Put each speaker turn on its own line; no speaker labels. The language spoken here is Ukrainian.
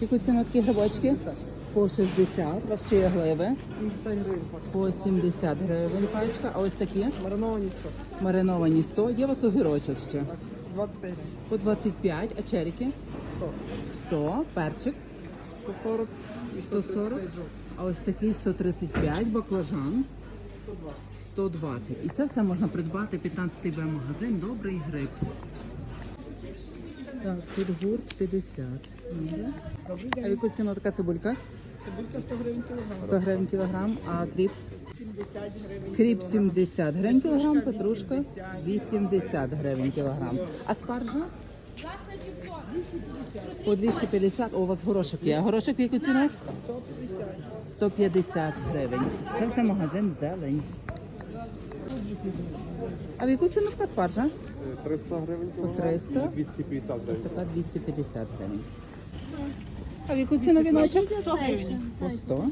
Яку ціну такі грибочки? По 60. У вас ще є гливи.
70 гривень.
По 70 гривень пачка. А ось такі
Мариновані 100.
мариновані 100. Є у вас огірочок ще.
Так, 25 гривень.
По 25, а черіки
100.
100, перчик
140
140. А ось такий 135, баклажан
120.
120. І це все можна придбати 15 б магазин Добрий гриб. Так, тут гурт 50. А
день.
яку ціну така цибулька?
Цибулька 100 гривень кілограм.
100 гривень кілограм, а кріп?
70 гривень
Кріп
кілограм.
70 гривень кілограм, петрушка
80.
80 гривень кілограм. А спаржа? По 250, О, у вас горошок є. А горошок в яку ціну?
150.
150 гривень. Це все магазин зелень. А в яку ціну така спаржа?
300 гривень
По
кілограм
300.
і 250
Ось
гривень.
така 250 гривень. А в яку ціну віночок? По 100.